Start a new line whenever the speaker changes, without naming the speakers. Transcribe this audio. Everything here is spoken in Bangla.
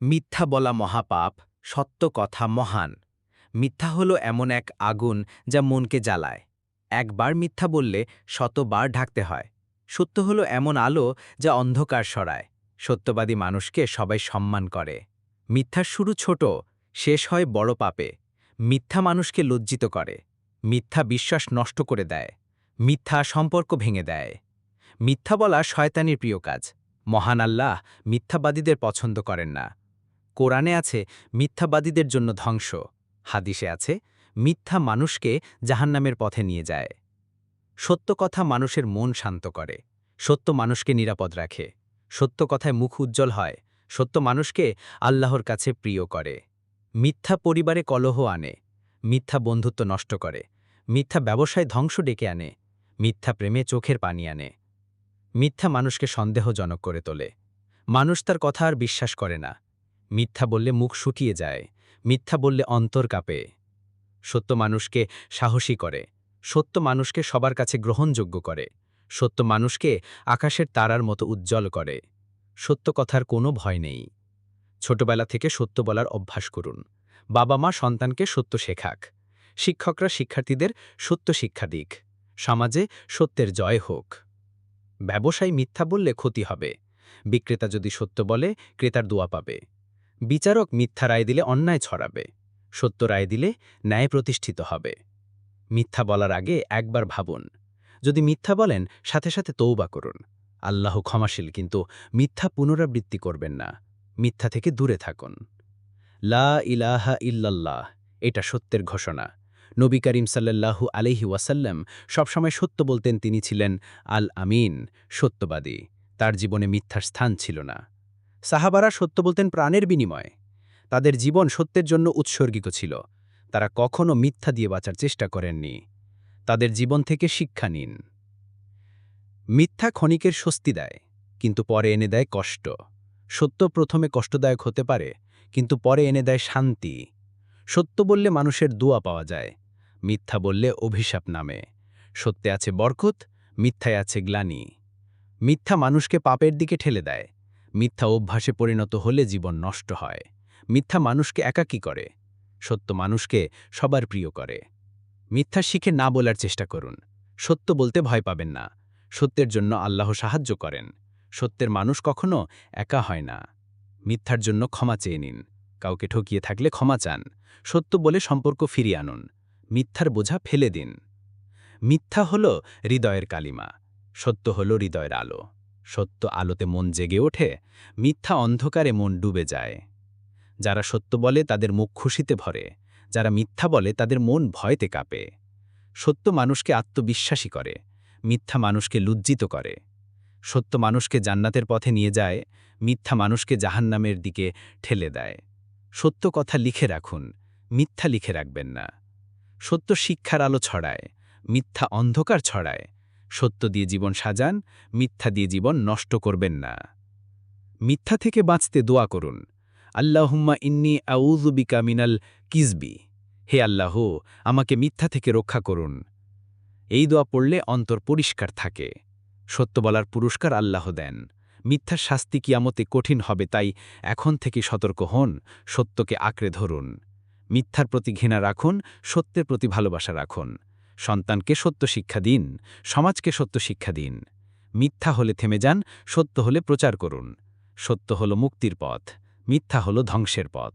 মিথ্যা বলা মহাপাপ, সত্য কথা মহান। মিথ্যা হলো এমন এক আগুন যা মনকে জ্বালায়। একবার মিথ্যা বললে শতবার ঢাকতে হয়। সত্য হলো এমন আলো যা অন্ধকার সরায়। সত্যবাদী মানুষকে সবাই সম্মান করে। মিথ্যার শুরু ছোট, শেষ হয় বড় পাপে। মিথ্যা মানুষকে লজ্জিত করে। মিথ্যা বিশ্বাস নষ্ট করে দেয়। মিথ্যা সম্পর্ক ভেঙে দেয়। মিথ্যা বলা শয়তানির প্রিয় কাজ। মহান আল্লাহ মিথ্যাবাদীদের পছন্দ করেন না। কোরআনে আছে, মিথ্যাবাদীদের জন্য ধ্বংস। হাদিসে আছে, মিথ্যা মানুষকে জাহান্নামের পথে নিয়ে যায়। সত্য কথা মানুষের মন শান্ত করে। সত্য মানুষকে নিরাপদ রাখে। সত্য কথায় মুখ উজ্জ্বল হয়। সত্য মানুষকে আল্লাহর কাছে প্রিয় করে। মিথ্যা পরিবারে কলহ আনে। মিথ্যা বন্ধুত্ব নষ্ট করে। মিথ্যা ব্যবসায় ধ্বংস ডেকে আনে। মিথ্যা প্রেমে চোখের পানি আনে। মিথ্যা মানুষকে সন্দেহজনক করে তোলে। মানুষ তার কথা আর বিশ্বাস করে না। মিথ্যা বললে মুখ শুকিয়ে যায়, মিথ্যা বললে অন্তর কাঁপে। সত্য মানুষকে সাহসী করে, সত্য মানুষকে সবার কাছে গ্রহণযোগ্য করে, সত্য মানুষকে আকাশের তারার মতো উজ্জ্বল করে। সত্য কথার কোনো ভয় নেই। ছোটবেলা থেকে সত্য বলার অভ্যাস করুন। বাবা মা সন্তানকে সত্য শেখাক। শিক্ষকরা শিক্ষার্থীদের সত্য শিক্ষা দিক। সমাজে সত্যের জয় হোক। ব্যবসায় মিথ্যা বললে ক্ষতি হবে। বিক্রেতা যদি সত্য বলে, ক্রেতার দোয়া পাবে। বিচারক মিথ্যা রায় দিলে অন্যায় ছড়াবে, সত্য রায় দিলে ন্যায় প্রতিষ্ঠিত হবে। মিথ্যা বলার আগে একবার ভাবুন, যদি মিথ্যা বলেন সাথে সাথে তৌবা করুন। আল্লাহ ক্ষমাশীল, কিন্তু মিথ্যা পুনরাবৃত্তি করবেন না, মিথ্যা থেকে দূরে থাকুন। লা ইলাহা ইল্লাল্লাহ, এটা সত্যের ঘোষণা। নবী করিম সাল্লাল্লাহু আলহি ওয়াসাল্লাম সবসময় সত্য বলতেন তিনি ছিলেন আল আমিন সত্যবাদী। তার জীবনে মিথ্যার স্থান ছিল না। সাহাবারা সত্য বলতেন প্রাণের বিনিময়। তাদের জীবন সত্যের জন্য উৎসর্গিত ছিল। তারা কখনও মিথ্যা দিয়ে বাঁচার চেষ্টা করেননি। তাদের জীবন থেকে শিক্ষা নিন। মিথ্যা ক্ষণিকের স্বস্তি দেয়, কিন্তু পরে এনে দেয় কষ্ট। সত্য প্রথমে কষ্টদায়ক হতে পারে, কিন্তু পরে এনে দেয় শান্তি। সত্য বললে মানুষের দোয়া পাওয়া যায়, মিথ্যা বললে অভিশাপ নামে। সত্যে আছে বরকত, মিথ্যায় আছে গ্লানি। মিথ্যা মানুষকে পাপের দিকে ঠেলে দেয় মিথ্যা অভ্যাসে পরিণত হলে জীবন নষ্ট হয়। মিথ্যা মানুষকে একাকী করে, সত্য মানুষকে সবার প্রিয় করে। মিথ্যা শিখে না বলার চেষ্টা করুন। সত্য বলতে ভয় পাবেন না। সত্যের জন্য আল্লাহ সাহায্য করেন। সত্যের মানুষ কখনো একা হয় না। মিথ্যার জন্য ক্ষমা চেয়ে নিন। কাউকে ঠকিয়ে থাকলে ক্ষমা চান। সত্য বলে সম্পর্ক ফিরিয়ে আনুন। মিথ্যার বোঝা ফেলে দিন। মিথ্যা হল হৃদয়ের কালিমা। সত্য হল হৃদয়ের আলো। সত্য আলোতে মন জেগে ওঠে, মিথ্যা অন্ধকারে মন ডুবে যায়। যারা সত্য বলে তাদের মুখ খুশিতে ভরে, যারা মিথ্যা বলে তাদের মন ভয়তে কাঁপে। সত্য মানুষকে আত্মবিশ্বাসী করে, মিথ্যা মানুষকে লজ্জিত করে। সত্য মানুষকে জান্নাতের পথে নিয়ে যায়, মিথ্যা মানুষকে জাহান্নামের দিকে ঠেলে দেয়। সত্য কথা লিখে রাখুন, মিথ্যা লিখে রাখবেন না। সত্য শিক্ষার আলো ছড়ায়, মিথ্যা অন্ধকার ছড়ায়। সত্য দিয়ে জীবন সাজান, মিথ্যা দিয়ে জীবন নষ্ট করবেন না। মিথ্যা থেকে বাঁচতে দোয়া করুন। আল্লাহুম্মা ইন্নি আউজুবিকা মিনাল কিজবি হে আল্লাহ, আমাকে মিথ্যা থেকে রক্ষা করুন। এই দোয়া পড়লে অন্তর পরিষ্কার থাকে। সত্য বলার পুরস্কার আল্লাহ দেন। মিথ্যার শাস্তি কিয়ামতে কঠিন হবে, তাই এখন থেকে সতর্ক হন, সত্যকে আঁকড়ে ধরুন। মিথ্যার প্রতি ঘৃণা রাখুন, সত্যের প্রতি ভালোবাসা রাখুন। সন্তানকে সত্য শিক্ষা দিন, সমাজকে সত্য শিক্ষা দিন। মিথ্যা হলে থেমে যান, সত্য হলে প্রচার করুন। সত্য হল মুক্তির পথ, মিথ্যা হল ধ্বংসের পথ।